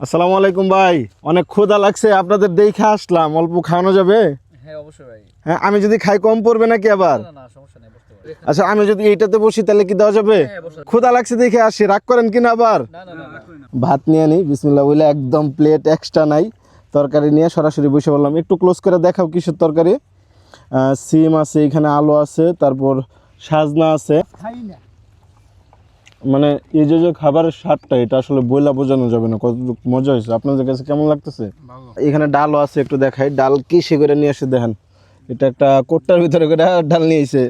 আসসালামু আলাইকুম ভাই। অনেক ক্ষুধা লাগছে আপনাদের দেখে আসলাম। অল্প খাওয়ানো যাবে? হ্যাঁ অবশ্যই ভাই। হ্যাঁ আমি যদি খাই কম পড়বে নাকি আবার? না না সমস্যা নেই আচ্ছা আমি যদি এইটাতে বসি তাহলে কি দেওয়া যাবে? হ্যাঁ ক্ষুধা লাগছে দেখে আসি রাগ করেন কিনা আবার? ভাত নিয়ে নিই বিসমিল্লা বলে একদম প্লেট এক্সট্রা নাই। তরকারি নিয়ে সরাসরি বসে বললাম একটু ক্লোজ করে দেখাও কিসের তরকারি। সিম আছে এখানে আলু আছে তারপর সাজনা আছে। মানে এই যে যে খাবারের স্বাদটা এটা আসলে বইলা বোঝানো যাবে না কতটুকু মজা হয়েছে। আপনাদের কাছে কেমন লাগতেছে? এখানে ডালও আছে একটু দেখাই। ডাল কি সে করে নিয়ে এসে দেখেন। এটা একটা কোট্টার ভিতরে করে ডাল নিয়ে এসে।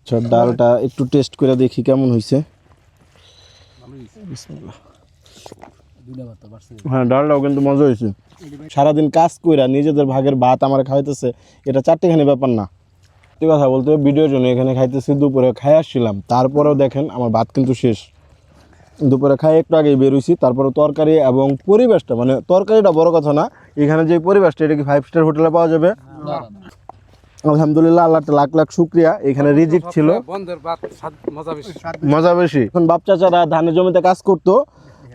আচ্ছা ডালটা একটু টেস্ট করে দেখি কেমন হয়েছে। হ্যাঁ ডালটাও কিন্তু মজা হয়েছে। সারাদিন কাজ কইরা নিজেদের ভাগের ভাত আমার খাইতেছে এটা চারটেখানি ব্যাপার না। সত্যি কথা বলতে ভিডিওর জন্য এখানে খাইতেছি দুপুরে খাই আসছিলাম। তারপরেও দেখেন আমার ভাত কিন্তু শেষ। দুপুরে খাই একটু আগেই বেরোইছি তারপরে তরকারি এবং পরিবেশটা মানে তরকারিটা বড় কথা না এখানে যে পরিবেশটা এটা কি ফাইভ স্টার হোটেলে পাওয়া যাবে? আলহামদুলিল্লাহ আল্লাহ লাখ লাখ শুক্রিয়া। এখানে রিজিক ছিল। মজা বেশি। এখন বাপ চাচারা ধানের জমিতে কাজ করতো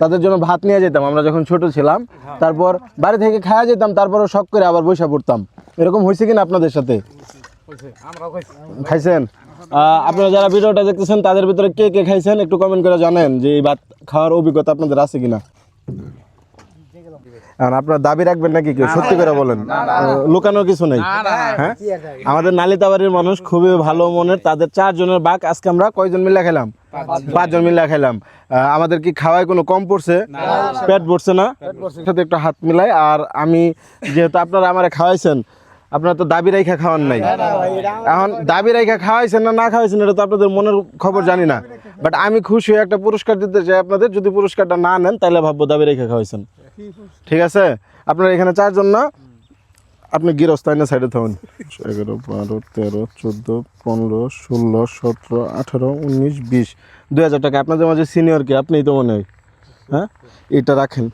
তাদের জন্য ভাত নিয়ে যেতাম। আমরা যখন ছোট ছিলাম তারপর বাড়ি থেকে খাওয়া যেতাম তারপরও শখ করে আবার বৈশা পড়তাম। এরকম হয়েছে কিনা আপনাদের সাথে? খাইছেন? আপনারা যারা ভিডিওটা দেখতেছেন তাদের ভিতরে কে কে খাইছেন একটু কমেন্ট করে জানেন যে এই ভাত খাওয়ার অভিজ্ঞতা আপনাদের আছে কিনা। এখন আপনার দাবি রাখবেন নাকি কেউ? সত্যি করে বলেন। লুকানোর কিছু নেই। হ্যাঁ? আমাদের নালিতাবাড়ির মানুষ খুবই ভালো মনের তাদের চারজনের বাক আজকে আমরা কয়জন মিলে খেলাম? পাঁচজন। মিলে খেলাম। আমাদের কি খাওয়ায় কোনো কম পড়ছে? পেট ভরছে না? সাথে একটু হাত মিলাই। আর আমি যেহেতু আপনারা আমারে খাওয়াইছেন আপনারা তো দাবি রাইখা খাওয়ান নাই। এখন দাবি রাইখা খাওয়াইছেন না না খাওয়াইছেন এটা তো আপনাদের মনের খবর জানি না। বাট আমি খুশি হয়ে একটা পুরস্কার দিতে চাই আপনাদের যদি পুরস্কারটা না নেন তাহলে ভাববো দাবি রেখে খাওয়াইছেন। ঠিক আছে? আপনারা এখানে চারজন না? আপনি গৃহস্থ আইনের সাইডে থাকুন। এগারো বারো তেরো চোদ্দ পনেরো ষোলো সতেরো আঠারো উনিশ বিশ। দুই হাজার টাকা। আপনাদের মাঝে সিনিয়র কি আপনিই তো মনে হয় হ্যাঁ? এটা রাখেন।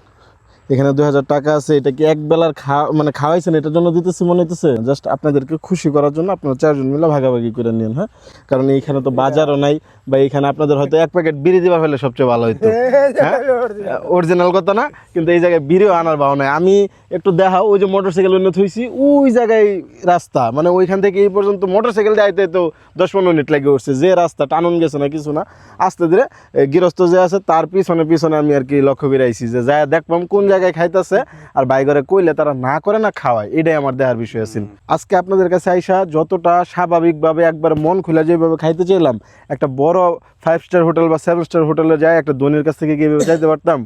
এখানে দুই হাজার টাকা আছে এটা কি এক বেলার খাওয়া মানে খাওয়াইছেন? এটার জন্য দিতেছি মনে হইতেছে? জাস্ট আপনাদেরকে খুশি করার জন্য আপনারা চারজন মিলে ভাগাভাগি করে নিন হ্যাঁ? কারণ এইখানে তো বাজারও নাই বা এইখানে আপনাদের হয়তো এক প্যাকেট বিড়ি দিবা ফেলে সবচেয়ে ভালো হইতো হ্যাঁ অরিজিনাল কথা না কিন্তু এই জায়গায় বিড়িও আনার ভাও নাই। আমি একটু দেখা ওই যে মোটর সাইকেল অন্য থইছি ওই জায়গায় রাস্তা মানে ওইখান থেকে এই পর্যন্ত মোটর সাইকেল যাইতে তো দশ পনেরো মিনিট লাগে উঠছে। যে রাস্তা টানুন গেছে না কিছু না আস্তে ধীরে গৃহস্থ যে আছে তার পিছনে পিছনে আমি আর কি লক্ষ্য করে আইছি যে যায় দেখবাম কোন জায়গায় খাইতেছে আর বাইগরে কইলে তারা না করে না খাওয়ায় এটাই আমার দেহার বিষয় আছে আজকে আপনাদের কাছে আইসা যতটা স্বাভাবিকভাবে একবার মন খুলে যেভাবে খাইতে চাইলাম একটা বড় ফাইভ স্টার হোটেল বা সেভেন স্টার হোটেলে যায় একটা ধনির কাছ থেকে গিয়ে যাইতে পারতাম?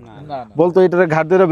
বলতো এটার ঘাট ধরে